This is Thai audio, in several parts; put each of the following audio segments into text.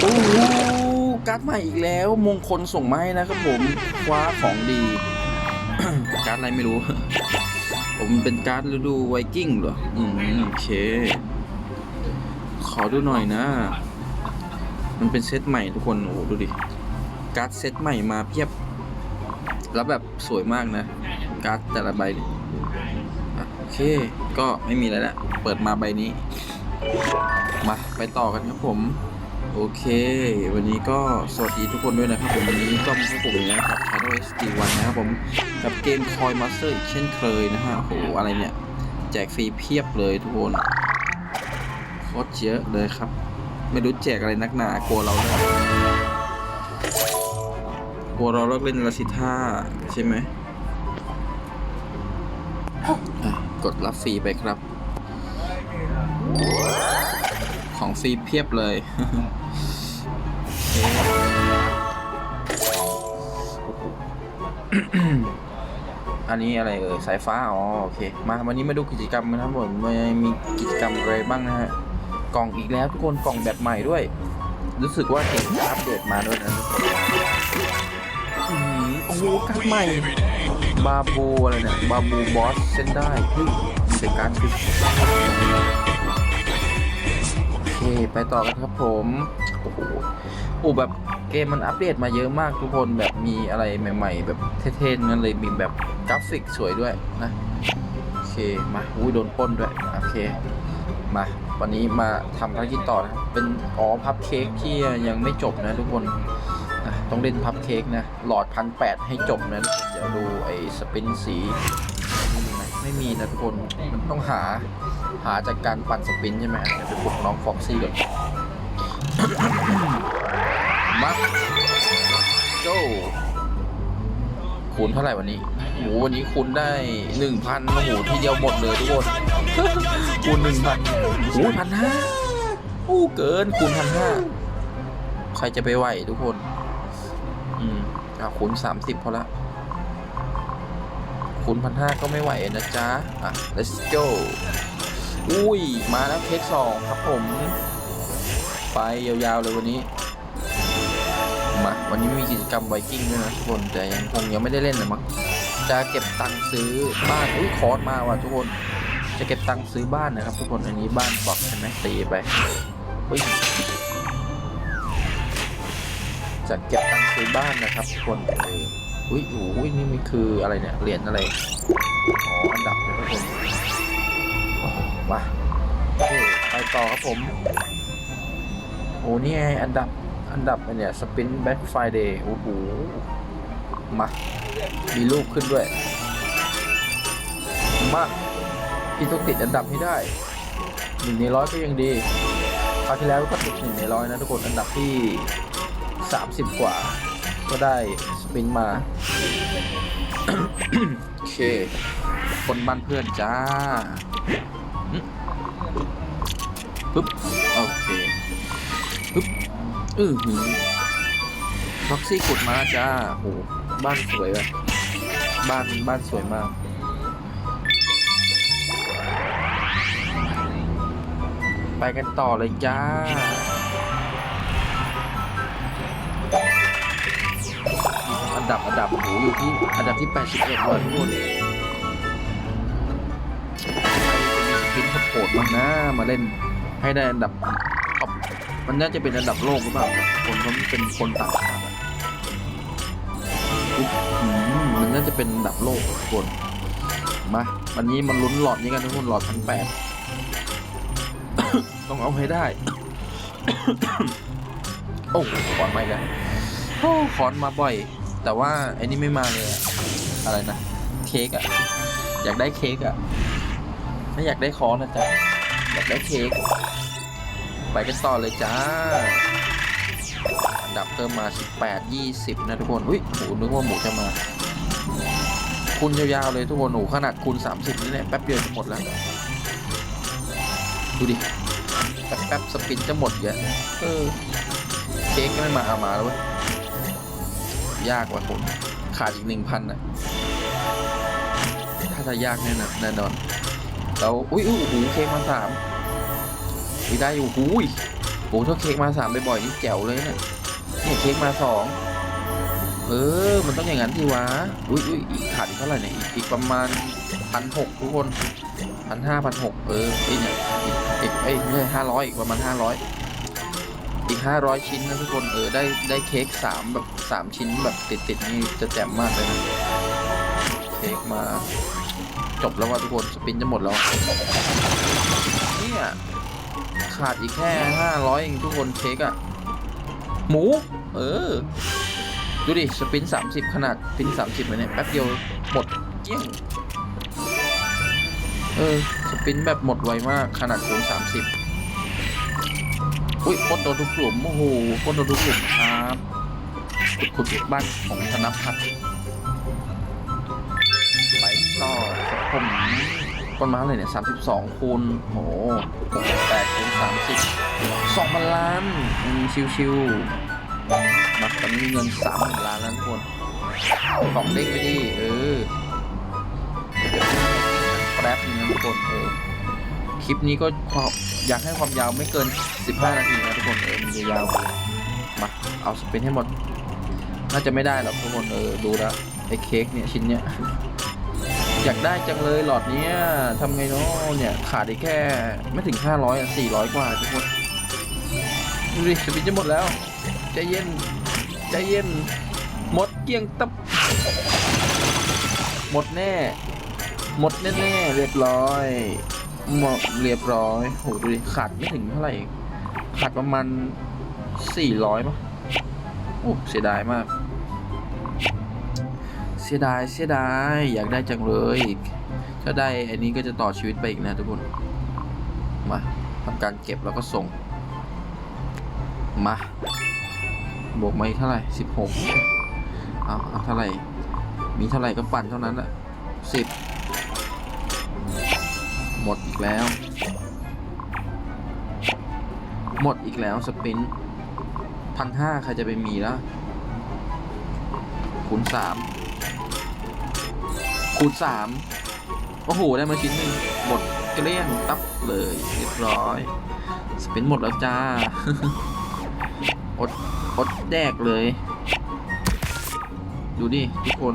โอ้โหการ์ดใหม่อีกแล้ว มงคลส่งมาให้นะครับผมคว้าของดี การ์ดอะไรไม่รู้ ผมเป็นการ์ดฤดูไวกิ้งเหรอ อืมโอเค ขอดูหน่อยนะ มันเป็นเซตใหม่ทุกคน โอ้โหดูดิ การ์ดเซตใหม่มาเพียบ แล้วแบบสวยมากนะ การ์ดแต่ละใบโอเค ก็ไม่มีอะไรละ เปิดมาใบนี้ มาไปต่อกันครับผม โอเค วันนี้ก็สวัสดีทุกคนด้วยนะครับผมวันนี้ก็มาพบผมอีกแล้วครับ Shadow SD1 นะครับผมกับเกม Coin Master อีกเช่นเคยนะฮะโอ้โหอะไรเนี่ย แจกฟรีเพียบเลยทุกคนโคตรเยอะเลยครับ ไม่รู้แจกอะไรนักหนากลัวเราเลิกกลัวเราเลิกเล่นละสิท่าใช่ไหมกดรับฟรีไปครับ ของฟรีเพียบเลย อันนี้อะไรเอ่ยสายฟ้า อ๋อ โอเค มาวันนี้มาดูกิจกรรมกันครับผมมันมีกิจกรรมอะไรบ้างนะฮะ กล่องอีกแล้วทุกคนกล่องแบบใหม่ด้วย รู้สึกว่าเกมจะอัปเดตมาด้วยนะทุกคนอื้อหือโอ้โหการใหม่ บาบูอะไรเนี่ย บาบูบอสเส้นได้เฮ้ยมีแต่การ์ดคือโอเค ไปต่อกันครับผม โอ้โห อ้แบบเกมมันอัปเดตมาเยอะมากทุกคนแบบมีอะไรใหม่ๆ แบบเท่ๆนั้นเลยมีแบบกราฟิกสวยด้วยนะโอเคมาอุ้ยโดนป้นด้วยโอเคมาวันนี้มาทำภารกิจต่อนะครับเป็นอ๋อพับเค้กที่ยังไม่จบนะทุกคนนะต้องเล่นพับเค้กนะหลอดพันแปดให้จบนะทุกคนเดี๋ยวดูไอ้สปินสีมีไมไม่มีนะทุกคนมันต้องหาหาจากการปั่นสปินใช่ไหมเดี๋ยวไปปลุกน้องฟ็อกซี่ก่อน คูณเท่าไหร่วันนี้โหวันนี้คูณได้หนึ่งพันโอ้โหทีเดียวหมดเลยทุกคน คูณหนึ่งพันโอ้พันห้าโอ้เกินคูณพันห้าใครจะไปไหวทุกคน อืมอะคูณสามสิบพอละคูณพันห้าก็ไม่ไหวนะจ๊ะ อะ let's go อุ้ย มาแล้วเทคสองครับผม ไปยาวๆเลยวันนี้ วันนี้มีกิจกรรมไวกิ้งด้วยนะทุกคนแต่ยังคงยังไม่ได้เล่นนะมั้งจะเก็บตังค์ซื้อบ้านอุ้ยคอร์สมาว่ะทุกคน จะเก็บตังค์ซื้อบ้านนะครับ ทุกคนอันนี้บ้านบอกใช่ไหมตีไปอุ้ยจะเก็บตังค์ซื้อบ้านนะครับทุกคนเอออุ้ยโอ้ยนี่มันคืออะไรเนี่ยเหรียญอะไรอ๋ออันดับเลยทุกคนมาไปต่อครับผมโอ้นี่ไงอันดับ อันดับอันเนี่ยสปินแบ็คไฟเดย์โอ้โห มา มีรูปขึ้นด้วย มาพี่ต้องติดอันดับให้ได้หนึ่งในร้อยก็ยังดีคราวที่แล้วก็ติดหนึ่งในร้อยนะทุกคนอันดับที่สามสิบกว่า ก็ได้สปินมา โอเค คนบ้านเพื่อนจ้าปึ๊บโอเคปึ๊บ อือหือท็อกซี่กดมาจ้าโหบ้านสวยแบบบ้านบ้านสวยมาก ไปกันต่อเลยจ้า อันดับอันดับโหอยู่ที่อันดับที่ 81เลยทุกคนใครจะมีสปินโหดบ้างนะมาเล่นให้ได้อันดับ มันน่าจะเป็นอันดับโลกหรือเปล่า คนเขาเป็นคนต่างชาติอะอุ๊ยอืมมันน่าจะเป็นอันดับโลกคนมาวันนี้มันลุ้นหลอดนี้กันทุกคนหลอดพันแปด ต้องเอาให้ได้ โอ้ขอนไม่แล้วโอ้ขอนมาบ่อย แต่ว่าไอ้นี่ไม่มาเลยอะอะไรนะ เค้กอะอยากได้เค้กอะไม่อยากได้คอนนะจ๊ะอยากได้เค้ก ไปกันต่อเลยจ้าดับเพิ่มมา 18 20 นะทุกคนอุ้ยโหนึกว่าหมูจะมาคูณยาวๆเลยทุกคนหนูขนาดคูณ 30 นี่แหละแป๊บเดียวจะหมดแล้ว ดูดิ แป๊บๆสปินจะหมดอย่าเออเค้กไม่มาเอามาแล้วเว้ยยากกว่าผมขาดอีกหนึ่งพันอะ ถ้าจะยากแน่นอนแน่นอนแล้วอุ้ยอุ้ยโอ้โหเค้กมันสาม อุ้ยได้อยู่หูยโอ้ถ้าเค้กมาสามบ่อยๆนี่แจ๋วเลยเนี่ยเนี่ยเค้กมาสองเออ มันต้องอย่างนั้นทีวะ อุ้ยอุ้ยอีกขาดอีกเท่าไหร่เนี่ย อีกประมาณพันหกทุกคนพันห้าพันหกเออไอเนี่ยอีกอีกเอ้ยไม่ใช่ห้าร้อยอีกประมาณห้าร้อยอีกห้าร้อยชิ้นนะทุกคน เออ ได้ได้เค้กสามแบบสามชิ้นแบบติดติดๆนี่จะแจ่มมากเลยนะเค้กมา จบแล้วว่าทุกคน สปินจะหมดแล้ว ขาดอีกแค่ห้าร้อยเองทุกคนเค้กอะหมู เออ ดูดิ สปิน 30 ขนาดสปิน 30เลยเนี่ย แป๊บเดียวหมดเกลี้ยง เออ สปินแบบหมดไวมาก ขนาดคูณ30 อุ้ยปนโดนทุกกลุ่ม โอ้โหปนโดนทุกกลุ่มครับขุดขุดบ้านของธนพัฒน์ไปต่อครับผม ต้นไม้เลยเนี่ย32คูณโอ้โห68คูณ30 2,000ล้านชิวๆมาตอนนี้มีเงินสามหมื่นล้านแล้วทุกคนกล่องเด้งไปดิเออแป๊บนึงนะทุกคนเออคลิปนี้ก็ความอยากให้ความยาวไม่เกิน 15 นาทีนะทุกคนเออมันยาวมาเอาสเปนให้หมด น่าจะไม่ได้หรอกทุกคนเออดูแล้วไอ้เค้กเนี่ยชิ้นเนี้ย อยากได้จังเลยหลอดเนี้ยทำไงเนาะเนี่ยขาดอีกแค่ไม่ถึง 500อะ400 กว่าทุกคนดูดิสปินจะหมดแล้วใจเย็นใจเย็น หมดเกลี้ยงตับ หมดแน่ หมดแน่ๆเรียบร้อยหมดเรียบร้อยโหดูดิขาดไม่ถึงเท่าไหร่ขาดประมาณสี่ร้อยป่ะโอ้เสียดายมาก เสียดายเสียดาย อยากได้จังเลยถ้าได้อันนี้ก็จะต่อชีวิตไปอีกนะทุกคน มาทำการเก็บแล้วก็ส่ง มา บวกมาอีกเท่าไหร่สิบหกเอาเอาเท่าไหร่ มีเท่าไหร่ก็ปั่นเท่านั้นแหละสิบหมดอีกแล้ว หมดอีกแล้วสปินพันห้าใครจะไปมีแล้วคูณสาม คูณสามโอ้โห ได้มาชิ้นหนึ่งหมดเกลี้ยงตับเลยเรียบร้อยสปินหมดแล้วจ้า อด อดแดกเลย ดูดิทุกคน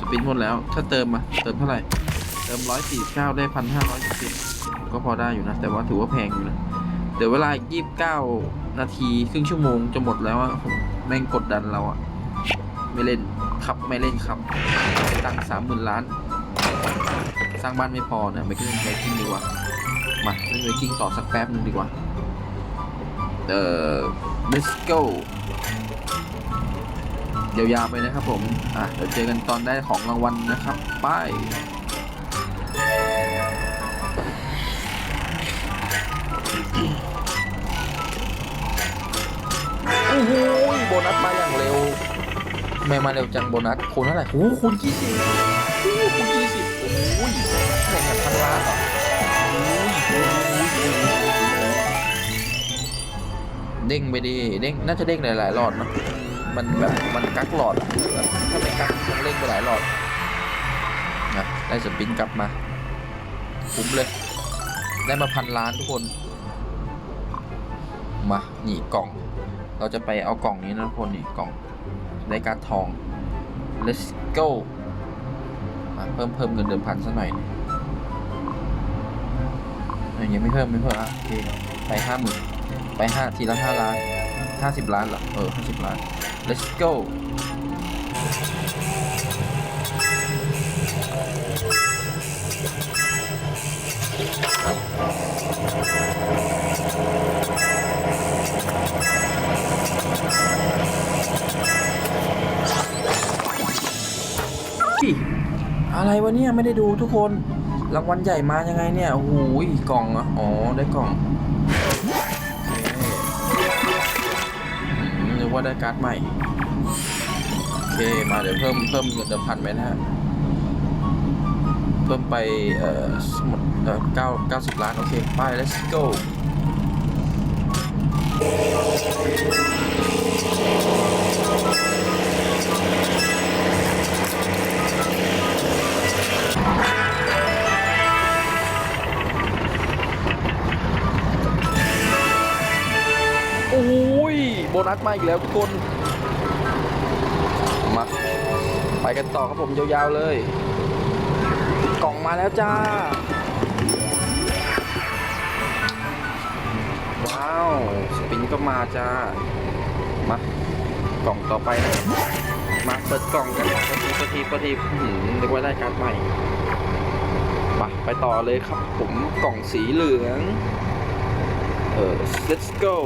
สปินหมดแล้ว ถ้าเติมมาเติมเท่าไหร่ เติมร้อยสี่เก้าได้พันห้าร้อยสิบก็พอได้อยู่นะ แต่ว่าถือว่าแพงอยู่นะ เดี๋ยวเวลายี่สิบเก้านาที ครึ่งชั่วโมงจะหมดแล้วอะผมแม่งกดดันเราอะไม่เล่น ครับไม่เล่นครับตังสามหมื่นล้าน สร้างบ้านไม่พอเนี่ยไปเล่นไวกิ้งดีกว่า มาเล่นไวกิ้งต่อสักแป๊บนึงดีกว่า เอ่อ let's go ยาวๆไปนะครับผม อะ เดี๋ยวเจอกันตอนได้ของรางวัลนะครับ ไปโอ้โหโบนัสมาอย่างเร็ว ไม่มาเร็วจังโบนัสคูณเท่าไหร่โอ้โหคูณกี่สิบโอ้โหคูณกี่สิบโอ้ยแข่งกันพันล้านเหรอโอ้ยโอ้ยโอ้ยโอ้ยโอ้ยเด้งไปดีเด้งน่าจะเด้งหลายๆหลอดเนอะมันแบบมันกักหลอดอะแบบถ้าไม่กักต้องเล่งไปหลายหลอดนะได้สปินกลับมาคุ้มเลย ได้มาพันล้านทุกคน มานี่กล่อง เราจะไปเอากล่องนี้นะทุกคนนี่กล่อง ได้การดทอง let's go เพิ่มเพิ่มเงินเดิมพันสักหน่อยนี่เอ้ยยังไม่เพิ่มไม่เพิ่มอะโอเคไปห้าหมื่นไปห้าทีละห้าล้านห้าสิบล้านหรอเออห้าสิบล้าน let's go อุ๊ ยอะไรวะเนี่ยไม่ได้ดูทุกคนรางวัลใหญ่มายังไงเนี่ยโอ้โหกล่องอะอ๋อได้กล่องอืมนึกว่าได้การ์ดใหม่โอเคมาเดี๋ยวเพิ่มเพิ่มเงินเดิมพันไปนะฮะเพิ่มไปเอ่อสมุดเอ่อเก้าเก้าสิบล้านโอเคไป let's go โบนัสมาอีกแล้วทุกคนมาไปกันต่อครับผมยาวๆเลย กล่องมาแล้วจ้า ว้าว สปินก็มาจ้า มากล่องต่อไปนะมาเปิดกล่องกันปทีปทีปทีหืมนึกว่าได้การ์ดใหม่ไปไปต่อเลยครับผมกล่องสีเหลือง เออ let's go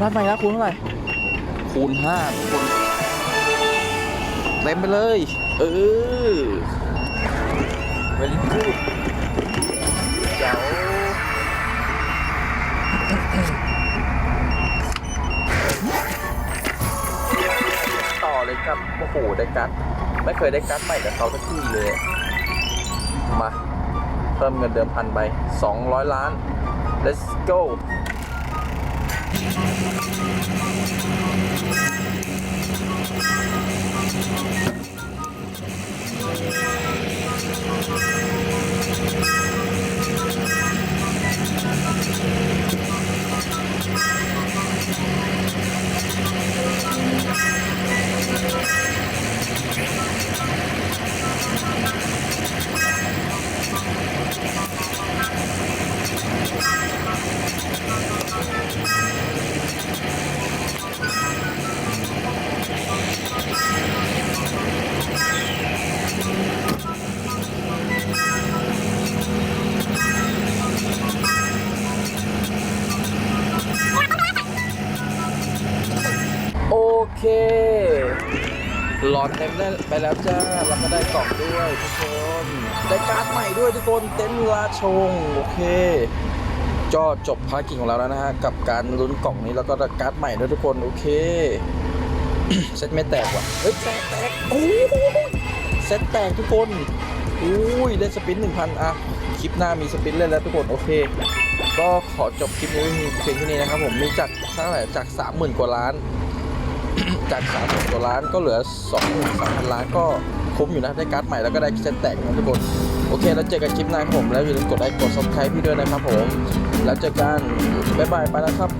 โบนัสใหม่แล้วคูณเท่าไหร่ คูณห้าทุกคน เต็มไปเลย เออเวลิกูดเจ๋วต่อเลยครับ โอ้โห ได้การ์ดไม่เคยได้การ์ดใหม่กับเขาสักทีเลย มา เพิ่มเงินเดิมพันไป200 ล้าน let's go โอ เต็มได้ไปแล้วจ้าแล้วก็ได้กล่องด้วยทุกคนได้การ์ดใหม่ด้วยทุกคนเต็นท์ราชงโอเคก็จบภารกิจของเราแล้วนะฮะกับการลุ้นกล่องนี้แล้วก็ได้การ์ดใหม่ด้วยทุกคนโอเคเซตไม่แตกว่ะเฮ้ยแตกแตกโอ้ยเซตแตกทุกคนอุ้ยเล่นสปินหนึ่งพันอะคลิปหน้ามีสปินเล่นแล้วทุกคนโอเค ก็ขอจบคลิปนี้เพียงเท่านี้นะครับผมมีจากเท่าไหร่จากสามหมื่นกว่าล้าน จากสามหมื่นกว่าล้านก็เหลือสองหมื่นสามพันล้านก็คุ้มอยู่นะได้การ์ดใหม่แล้วก็ได้เซตแตกนะทุกคนโอเค แล้วเจอกันคลิปหน้าครับผม แล้วอย่าลืมกดไลค์กดซับสไครต์พี่ด้วยนะครับผม แล้วเจอกันบ๊ายบายไปแล้วครับ